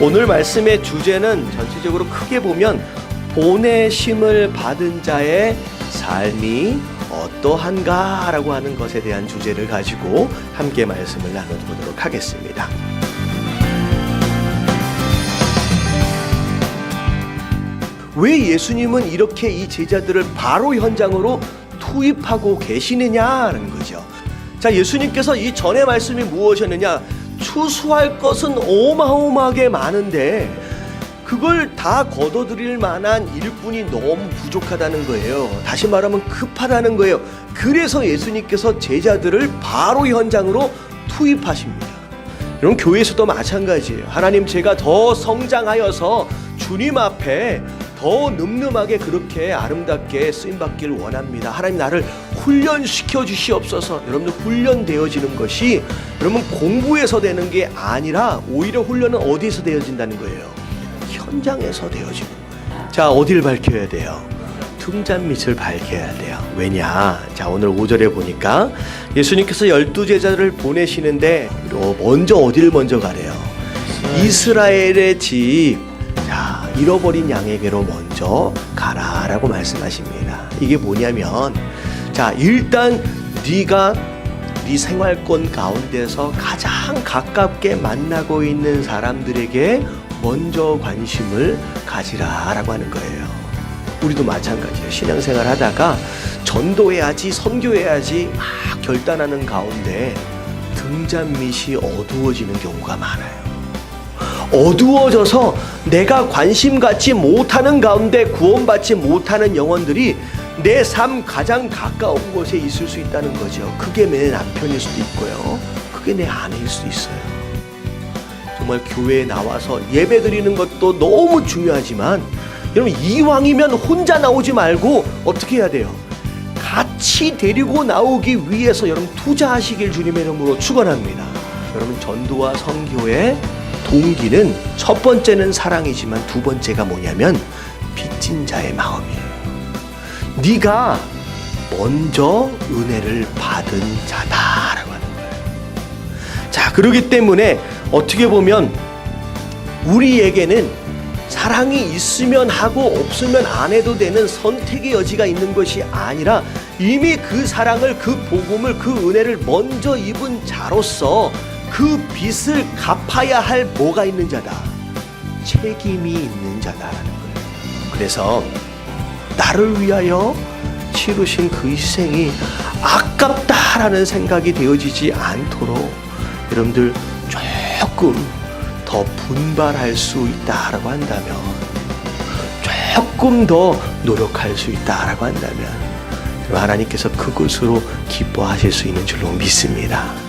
오늘 말씀의 주제는 전체적으로 크게 보면 보내심을 받은 자의 삶이 어떠한가라고 하는 것에 대한 주제를 가지고 함께 말씀을 나눠보도록 하겠습니다. 왜 예수님은 이렇게 이 제자들을 바로 현장으로 투입하고 계시느냐라는 거죠. 자, 예수님께서 이 전의 말씀이 무엇이었느냐? 추수할 것은 어마어마하게 많은데 그걸 다 거둬들일 만한 일꾼이 너무 부족하다는 거예요. 다시 말하면 급하다는 거예요. 그래서 예수님께서 제자들을 바로 현장으로 투입하십니다. 여러분 교회에서도 마찬가지예요. 하나님 제가 더 성장하여서 주님 앞에 더 늠름하게 그렇게 아름답게 쓰임 받기를 원합니다. 하나님 나를 훈련시켜 주시옵소서. 여러분들 훈련되어지는 것이 여러분 공부에서 되는 게 아니라 오히려 훈련은 어디에서 되어진다는 거예요? 현장에서 되어지는 거예요. 자, 어디를 밝혀야 돼요? 등잔밑을 밝혀야 돼요. 왜냐? 자, 오늘 5절에 보니까 예수님께서 열두 제자를 보내시는데 먼저 어디를 먼저 가래요? 이스라엘의 집. 자, 잃어버린 양에게로 먼저 가라라고 말씀하십니다. 이게 뭐냐면 자, 일단 네가 네 생활권 가운데서 가장 가깝게 만나고 있는 사람들에게 먼저 관심을 가지라라고 하는 거예요. 우리도 마찬가지예요. 신앙생활 하다가 전도해야지, 선교해야지 막 결단하는 가운데 등잔밑이 어두워지는 경우가 많아요. 어두워져서 내가 관심 갖지 못하는 가운데 구원받지 못하는 영혼들이 내 삶 가장 가까운 곳에 있을 수 있다는 거죠. 그게 내 남편일 수도 있고요. 그게 내 아내일 수도 있어요. 정말 교회에 나와서 예배 드리는 것도 너무 중요하지만 여러분 이왕이면 혼자 나오지 말고 어떻게 해야 돼요? 같이 데리고 나오기 위해서 여러분 투자하시길 주님의 이름으로 축원합니다. 여러분 전도와 선교의 동기는 첫 번째는 사랑이지만 두 번째가 뭐냐면 빚진 자의 마음이에요. 네가 먼저 은혜를 받은 자다라고 하는 거예요. 자, 그러기 때문에 어떻게 보면 우리에게는 사랑이 있으면 하고 없으면 안 해도 되는 선택의 여지가 있는 것이 아니라 이미 그 사랑을 그 복음을 그 은혜를 먼저 입은 자로서 그 빚을 갚아야 할 뭐가 있는 자다. 책임이 있는 자다라는 거예요. 그래서 나를 위하여 치르신 그 희생이 아깝다라는 생각이 되어지지 않도록 여러분들 조금 더 분발할 수 있다라고 한다면 조금 더 노력할 수 있다라고 한다면 하나님께서 그것으로 기뻐하실 수 있는 줄로 믿습니다.